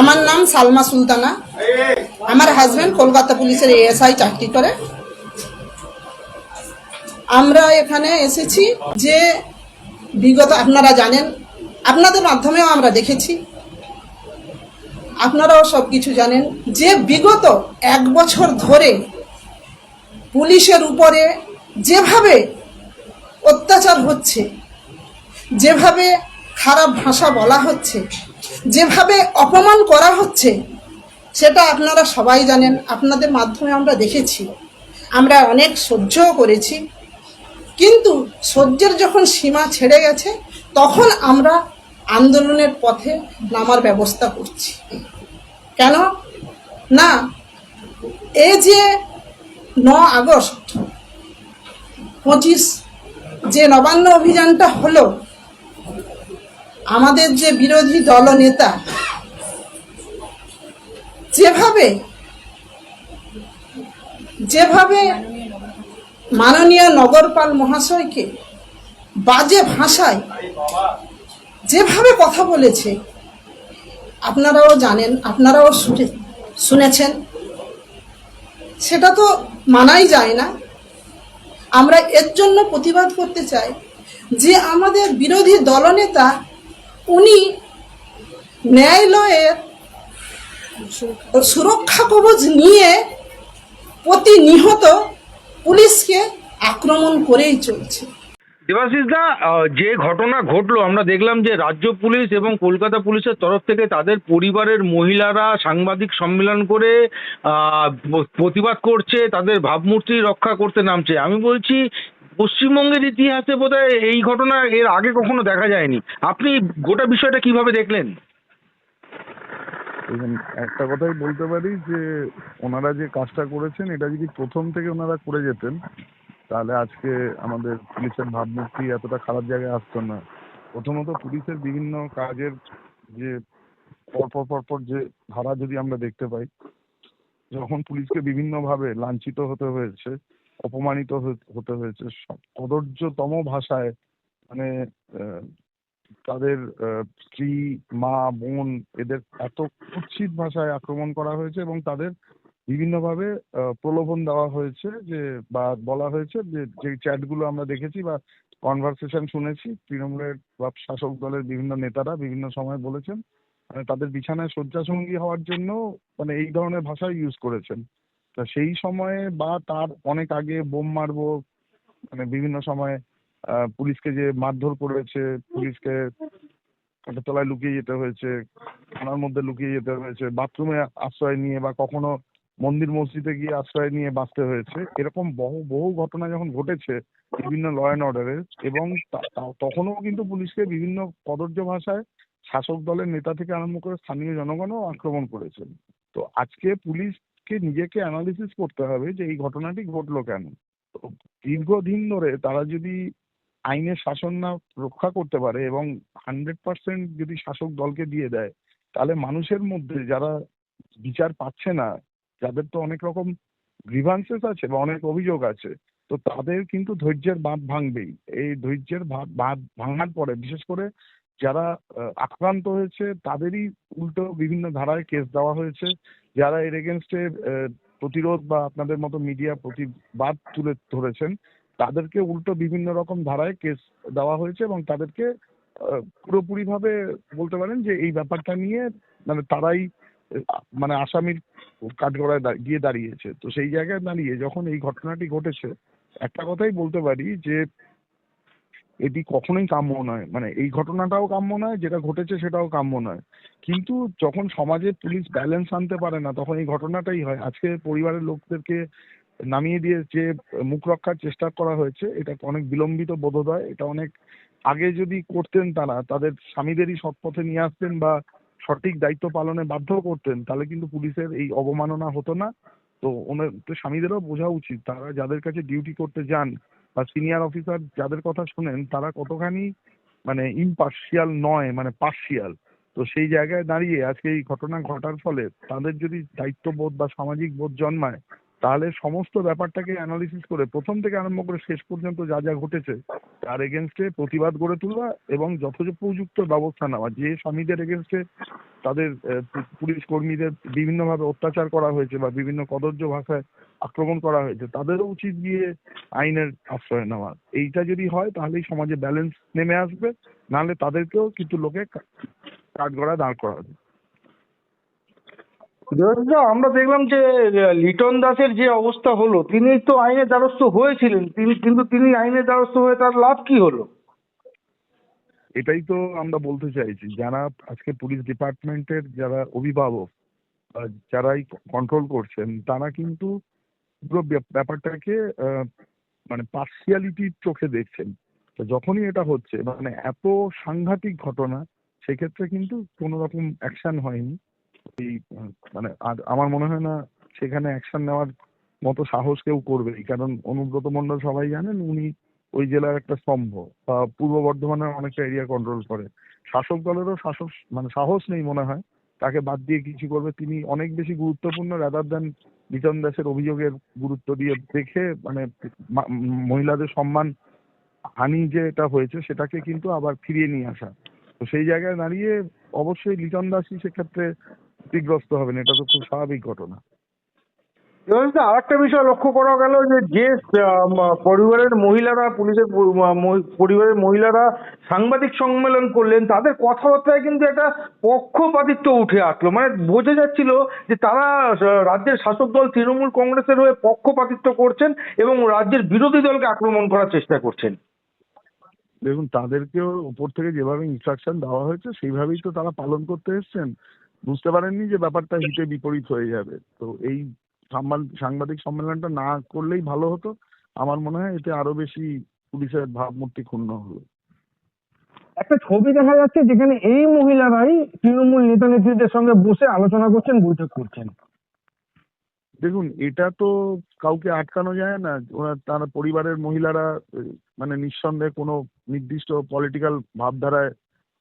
আমার নাম সালমা সুলতানা। আমার হাজব্যান্ড কলকাতা পুলিশের এএসআই চাকরি করে। আমরা এখানে এসেছি যে বিগত, আপনারা জানেন, আপনাদের মাধ্যমেও আমরা দেখেছি। আপনারাও সব কিছু জানেন যে বিগত এক বছর ধরে পুলিশের উপরে যেভাবে অত্যাচার হচ্ছে, যেভাবে খারাপ ভাষা বলা হচ্ছে যেভাবে অপমান করা হচ্ছে, সেটা আপনারা সবাই জানেন, আপনাদের মাধ্যমে আমরা দেখেছি। আমরা অনেক সহ্যও করেছি। কিন্তু সহ্যের যখন সীমা ছেড়ে গেছে, তখন আমরা আন্দোলনের পথে নামার ব্যবস্থা করছি। কেন? না এই যে ন আগস্ট, পঁচিশ যে নবান্ন অভিযানটা হলো আমাদের যে বিরোধী দলনেতা, যেভাবে যেভাবে মাননীয় নগরপাল মহাশয়কে বাজে ভাষায় যেভাবে কথা বলেছে, আপনারাও জানেন, আপনারাও শুনে, শুনেছেন। সেটা তো মানাই যায় না। আমরা এর জন্য প্রতিবাদ করতে চাই যে আমাদের বিরোধী দলনেতা ন্যায়ালয়ের সুরক্ষা কবচ নিয়ে প্রতিনিহত পুলিশকে আক্রমণ করেই চলছে। দেবাশিস দা যে ঘটনা ঘটলো, আমরা দেখলাম যে রাজ্য পুলিশ এবং কলকাতা পুলিশের তরফ থেকে তাদের পরিবারের মহিলারা সাংবাদিক সম্মেলন করে প্রতিবাদ করছে, তাদের ভাবমূর্তি রক্ষা করতে নামছে। আমি বলছি পশ্চিমবঙ্গের ইতিহাসে বোধহয় এই ঘটনা এর আগে কখনো দেখা যায়নি। আপনি গোটা বিষয়টা কীভাবে দেখলেন? একটা কথাই বলতে পারি যে, ওনারা যে কাজটা করেছেন, এটা যদি প্রথম থেকে ওনারা করে যেতেন, তাহলে আজকে আমাদের পুলিশের ভাবমূর্তি এতটা খারাপ জায়গায় আসতো না। প্রথমত পুলিশের বিভিন্ন কাজের যে পরপর পরপর যে ধারা যদি আমরা দেখতে পাই, যখন পুলিশকে বিভিন্নভাবে লাঞ্ছিত হতে হয়েছে অপমানিত হতে- হয়েছে। কদর্যতম ভাষায় মানে তাদের স্ত্রী, মা, বোন, এদের এত কুৎসিত ভাষায় আক্রমণ করা হয়েছে এবং তাদের বিভিন্নভাবে প্রলোভন দেওয়া হয়েছে যে, বা বলা হয়েছে যে যে চ্যাটগুলো আমরা দেখেছি বা কনভারসেশন শুনেছি, তৃণমূলের বা শাসক দলের বিভিন্ন নেতারা বিভিন্ন সময় বলেছেন মানে তাদের বিছানায় শয্যাসঙ্গী হওয়ার জন্য মানে এই ধরনের ভাষা ইউজ করেছেন। তা সেই সময়ে বা তার অনেক আগে বোম মারবো মানে বিভিন্ন সময় পুলিশকে যে মারধর করেছে, পুলিশকে একটা তলায় লুকিয়ে যেতে হয়েছে, থানার মধ্যে লুকিয়ে যেতে হয়েছে, বাথরুমে আশ্রয় নিয়ে বা কখনো মন্দির মসজিদে গিয়ে আশ্রয় নিয়ে বাঁচতে হয়েছে, এরকম বহু বহু ঘটনা যখন ঘটেছে বিভিন্ন ল অ্যান্ড অর্ডারের এবং তখনও কিন্তু পুলিশকে বিভিন্ন কদর্য ভাষায় শাসক দলের নেতা থেকে আরম্ভ করে স্থানীয় জনগণও আক্রমণ করেছেন। তো আজকে পুলিশকে নিজেকে অ্যানালিসিস করতে হবে যে এই ঘটনাটি ঘটলো কেন। তো দীর্ঘদিন ধরে তারা যদি আইনের শাসন না রক্ষা করতে পারে এবং হান্ড্রেড পার্সেন্ট যদি শাসক দলকে দিয়ে দেয়, তাহলে মানুষের মধ্যে যারা বিচার পাচ্ছে না, যাদের তো অনেক রকম গ্রিভান্সেস আছে বা অনেক অভিযোগ আছে, তো তাদের কিন্তু ধৈর্যের বাঁধ ভাঙবেই। এই ধৈর্যের বাঁধ ভাঙার পরে, বিশেষ করে যারা আক্রান্ত হয়েছে তাদেরই উল্টো বিভিন্ন ধারায় কেস দেওয়া হয়েছে। যারা এর এগেনস্টে প্রতিরোধ বা আপনাদের মতো মিডিয়া প্রতিবাদ তুলে ধরেছেন তাদেরকে উল্টো বিভিন্ন রকম ধারায় কেস দেওয়া হয়েছে এবং তাদেরকে আহ, পুরোপুরিভাবে বলতে পারেন যে এই ব্যাপারটা নিয়ে মানে তারাই মানে আসামির কাঠগড়ায় গিয়ে দাঁড়িয়েছে। তো সেই জায়গায় দাঁড়িয়ে যখন এই ঘটনাটি ঘটেছে একটা কথাই বলতে পারি যে এটি কখনোই কাম্য নয়। মানে এই ঘটনাটাও কাম্য নয়, যেটা ঘটেছে সেটাও কাম্য নয়। কিন্তু যখন সমাজে পুলিশ ব্যালেন্স আনতে পারে না, তখন এই ঘটনাটাই হয়। আজকে পরিবারের লোকদেরকে নামিয়ে দিয়ে যে মুখ রক্ষার চেষ্টা করা হয়েছে, এটা অনেক বিলম্বিত বোধোদয়। এটা অনেক আগে যদি করতেন তারা, তাদের স্বামীদেরই সৎ পথে নিয়ে আসতেন বা সঠিক দায়িত্ব পালনে বাধ্য করতেন, তাহলে কিন্তু পুলিশের এই অবমাননা হতো না। তো ওনার স্বামীদেরও বোঝা উচিত, তারা যাদের কাছে ডিউটি করতে যান বা সিনিয়র অফিসার যাদের কথা শুনেন, তারা কতখানি মানে ইম্পার্শিয়াল নয় মানে পার্শিয়াল তো সেই জায়গায় দাঁড়িয়ে আজকে এই ঘটনা ঘটার ফলে তাদের যদি দায়িত্ববোধ বা সামাজিক বোধ জন্মায় তাহলে সমস্ত ব্যাপারটাকে অ্যানালিসিস করে প্রথম থেকে আরম্ভ করে শেষ পর্যন্ত যা যা ঘটেছে, তার এগেনস্টে প্রতিবাদ গড়ে তোলা এবং যথোপযুক্ত ব্যবস্থা নেওয়া। যে স্বামীদের এগেনস্টে তাদের পুলিশ কর্মীদের বিভিন্নভাবে অত্যাচার করা হয়েছে বা বিভিন্ন কদর্য ভাষায় আক্রমণ করা হয়েছে, তাদেরও উচিত গিয়ে আইনের আশ্রয় নেওয়া। এইটা যদি হয়, তাহলেই সমাজে ব্যালেন্স নেমে আসবে, নাহলে তাদেরকেও কিন্তু লোকে কাঠগড়ায় দাঁড় করাবে। আমরা দেখলাম যে লিটন দাসের যে অবস্থা হলো, তিনি তো আইনের দ্বারস্থ হয়েছিলেন, তিনি, কিন্তু তিনি আইনের দ্বারস্থ হয়ে তার লাভ কি হলো? এটাই তো আমরা বলতে চাইছি, যারা আজকে পুলিশ ডিপার্টমেন্টের যারা অভিভাবক যারাই কন্ট্রোল করছেন, তারা কিন্তু পুরো ব্যাপ- ব্যাপারটাকে মানে পার্সিয়ালিটির চোখে দেখছেন। যখনই এটা হচ্ছে মানে এত সাংঘাতিক ঘটনা, সেক্ষেত্রে কিন্তু কোনো রকম অ্যাকশন হয়নি। এই মানে আর আমার মনে হয় না সেখানে অ্যাকশন নেওয়ার মতো সাহস কেউ করবেই। কারণ অনুব্রত মন্ডল সবাই জানেন, উনি ওই জেলার একটা স্তম্ভ পূর্ব বর্ধমানের অনেকটা এরিয়া কন্ট্রোল করে। শাসক দলেরও শাসক মানে সাহস নেই মনে হয়। তাকে বাদ দিয়ে কিছু করবে। তিনি অনেক বেশি গুরুত্বপূর্ণ রাদার দেন লিটন দাসের অভিযোগের গুরুত্ব দিয়ে দেখে মানে মহিলাদের সম্মান হানি যে এটা হয়েছে, সেটাকে কিন্তু আবার ফিরিয়ে নিয়ে আসা। তো সেই জায়গায় দাঁড়িয়ে অবশ্যই লিটন দাসই সেক্ষেত্রে ক্ষতিগ্রস্ত হবেন এটা তো খুব স্বাভাবিক ঘটনা। দেবাশিসদা, আরেকটা বিষয় লক্ষ্য করা গেল যে যে পরিবারের মহিলারা পুলিশের পরিবারের মহিলারা সাংবাদিক সম্মেলন করলেন তাদের কথাবার্তায় কিন্তু একটা পক্ষপাতিত্ব উঠে আসলো। মানে বোঝা যাচ্ছিল যে তারা রাজ্যের শাসক দল তৃণমূল কংগ্রেসের হয়ে পক্ষপাতিত্ব করছেন এবং রাজ্যের বিরোধী দলকে আক্রমণ করার চেষ্টা করছেন। দেখুন তাদেরকেও উপর থেকে যেভাবে ইনস্ট্রাকশন দেওয়া হয়েছে সেইভাবেই তো তারা পালন করতে এসছেন। বুঝতে পারেননি যে ব্যাপারটা হিতে বিপরীত হয়ে যাবে। তো এই সাংবাদিক সম্মেলনটা না করলেই ভালো হতো। আমার মনে হয় এতে আরও বেশি পুলিশের ভাবমূর্তি ক্ষুণ্ণ হলো। একটা ছবি দেখা যাচ্ছে যেখানে এই মহিলারাই তৃণমূল নেতা নেত্রীদের সঙ্গে বসে আলোচনা করছেন বৈঠক করছেন। দেখুন এটা তো কাউকে আটকানো যায় না। ওরা তার পরিবারের মহিলারা মানে নিঃসন্দেহে কোনো নির্দিষ্ট পলিটিক্যাল ভাবধারায়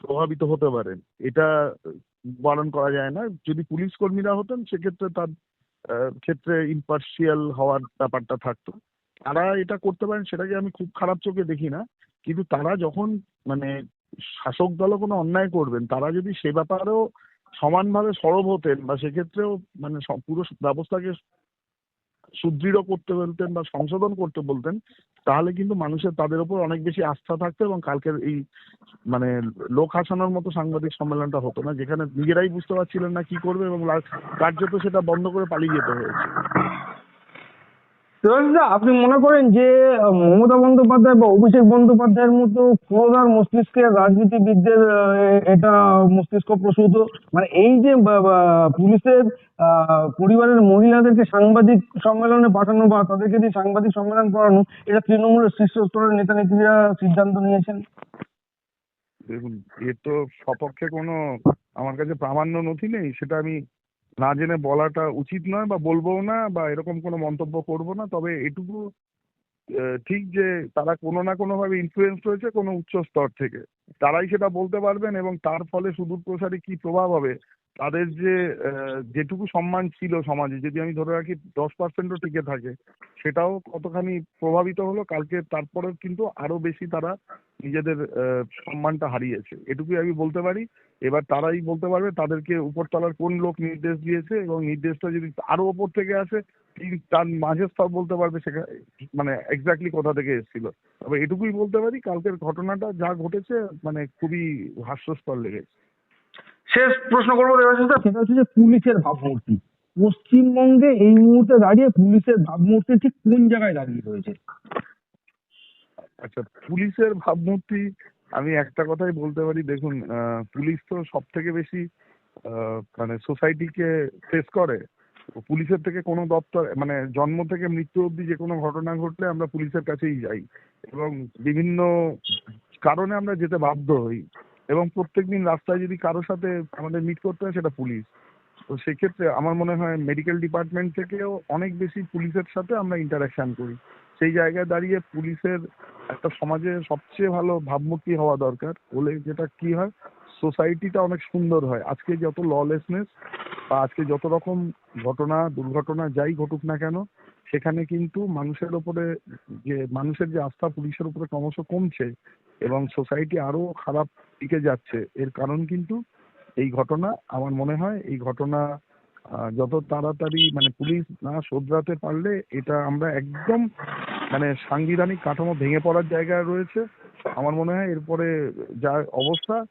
প্রভাবিত হতে পারেন। এটা বারণ করা যায় না। যদি পুলিশ কর্মীরা হতেন, সেক্ষেত্রে তার ক্ষেত্রে ইম্পার্শিয়াল হওয়ার ব্যাপারটা থাকতো। তারা এটা করতে পারেন, সেটাকে আমি খুব খারাপ চোখে দেখি না। কিন্তু তারা যখন মানে শাসক দলও কোনো অন্যায় করবেন, তারা যদি সে ব্যাপারেও সমানভাবে সরব হতেন বা সেক্ষেত্রেও মানে পুরো ব্যবস্থাকে সুদৃঢ় করতে বলতেন বা সংশোধন করতে বলতেন তাহলে কিন্তু মানুষের তাদের উপর অনেক বেশি আস্থা থাকতো এবং কালকের এই মানে লোক হাসানোর মতো সাংবাদিক সম্মেলনটা হতো না, যেখানে নিজেরাই বুঝতে পারছিলেন না কি করবে এবং কার্যত সেটা বন্ধ করে পালিয়ে যেতে হয়েছে। দেবাশিসদা, আপনি মনে করেন যে মমতা বন্দ্যোপাধ্যায় বা অভিষেক বন্দ্যোপাধ্যায়ের মতো ক্রোধার মস্তিষ্কের রাজনীতিবিদদের এটা মস্তিষ্ক প্রসূত? মানে এই যে পুলিশের পরিবারের মহিলাদেরকে সাংবাদিক সম্মেলনে পাঠানো বা তাদেরকে দিয়ে সাংবাদিক সম্মেলন করানো এটা তৃণমূলের শীর্ষ স্তরের নেতা নেত্রীরা সিদ্ধান্ত নিয়েছেন? দেখুন এর তো সপক্ষে কোনো আমার কাছে প্রামাণ্য নথি নেই সেটা আমি না জেনে বলাটা উচিত নয় বা বলবোও না বা এরকম কোনো মন্তব্য করব না, তবে এটুকু ঠিক যে তারা কোনো না কোনোভাবে ইনফ্লুয়েন্স হয়েছে কোনো উচ্চ স্তর থেকে। তারাই সেটা বলতে পারবেন এবং তার ফলে সুদূর প্রসারী কি প্রভাব হবে, তাদের যে যেটুকু সম্মান ছিল সমাজে, যদি আমি ধরে রাখি দশ পার্সেন্টও টিকে থাকে, সেটাও কতখানি প্রভাবিত হলো কালকে তারপরে কিন্তু আরও বেশি তারা নিজেদের সম্মানটা হারিয়েছে। এটুকুই আমি বলতে পারি। এবার তারাই বলতে পারবে তাদেরকে উপরতলার কোন লোক নির্দেশ দিয়েছে এবং নির্দেশটা যদি আরও ওপর থেকে আসে তার মাঝের স্তর বলতে পারবে সেখানে মানে এক্স্যাক্টলি কোথা থেকে এসেছিল। তবে এটুকুই বলতে পারি কালকের ঘটনাটা যা ঘটেছে মানে খুবই হাস্যস্কর লেগেছে। শেষ প্রশ্ন করব সেটা হচ্ছে যে পুলিশের ভাবমূর্তি। পশ্চিমবঙ্গে এই মুহূর্তে দাঁড়িয়ে পুলিশের ভাবমূর্তি ঠিক কোন জায়গায় দাঁড়িয়ে রয়েছে? আচ্ছা পুলিশের ভাবমূর্তি আমি একটা কথাই বলতে পারি, দেখুন পুলিশ তো সব থেকে বেশি মানে সোসাইটিকে ফেস করে। পুলিশের থেকে কোনো দপ্তর মানে জন্ম থেকে মৃত্যু অবধি যে কোনো ঘটনা ঘটলে আমরা পুলিশের কাছেই যাই। এবং বিভিন্ন কারণে আমরা যেতে বাধ্য হই। এবং প্রত্যেকদিন রাস্তায় যদি কারোর সাথে আমাদের মিট করতে হয়, সেটা পুলিশ। তো সেক্ষেত্রে আমার মনে হয় মেডিকেল ডিপার্টমেন্ট থেকেও অনেক বেশি পুলিশের সাথে আমরা ইন্টারাকশন করি। সেই জায়গায় দাঁড়িয়ে পুলিশের একটা সমাজে সবচেয়ে ভালো ভাবমূর্তি হওয়া দরকার। বলে যেটা কি হয় সোসাইটিটা অনেক সুন্দর হয়। আজকে যত ললেসনেস বা আজকে যত রকম ঘটনা, দুর্ঘটনা যাই ঘটুক না কেন, সেখানে কিন্তু মানুষের ওপরে যে, মানুষের যে আস্থা পুলিশের উপরে ক্রমশ কমছে এবং সোসাইটি আরও খারাপ দিকে যাচ্ছে। এর কারণ কিন্তু এই ঘটনা, আমার মনে হয় এই ঘটনা যত তাড়াতাড়ি মানে পুলিশ না শোধরাতে পারলে এটা আমরা একদম মানে সাংবিধানিক কাঠামো ভেঙে পড়ার জায়গায় রয়েছে। আমার মনে হয় এরপরে যা অবস্থা,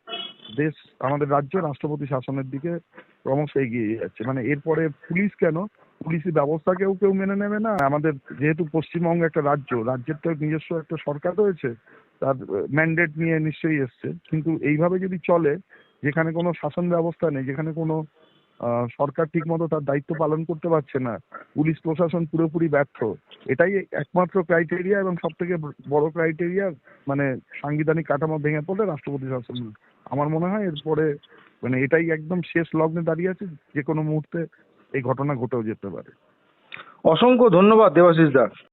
দেশ, আমাদের রাজ্য রাষ্ট্রপতি শাসনের দিকে ক্রমশ এগিয়ে যাচ্ছে। মানে এরপরে পুলিশ কেন? পুলিশি ব্যবস্থাকেও কেউ কেউ মেনে নেবে না। আমাদের যেহেতু পশ্চিমবঙ্গ একটা রাজ্য, রাজ্যের তো নিজস্ব একটা সরকার রয়েছে, তার ম্যান্ডেট নিয়ে নিশ্চয়ই এসছে। কিন্তু এইভাবে যদি চলে, যেখানে কোনো শাসন ব্যবস্থা নেই, যেখানে কোনো সরকার ঠিকমতো তার দায়িত্ব পালন করতে পারছে না। পুলিশ প্রশাসন পুরোপুরি ব্যর্থ। এটাই একমাত্র ক্রাইটেরিয়া এবং সব থেকে বড় ক্রাইটেরিয়া মানে সাংবিধানিক কাঠামো ভেঙে পড়লে রাষ্ট্রপতি শাসন আমার মনে হয় এরপরে মানে এটাই একদম শেষ লগ্নে দাঁড়িয়ে আছে যে কোনো মুহূর্তে এই ঘটনা ঘটেও যেতে পারে। অসংখ্য ধন্যবাদ দেবাশিস দা।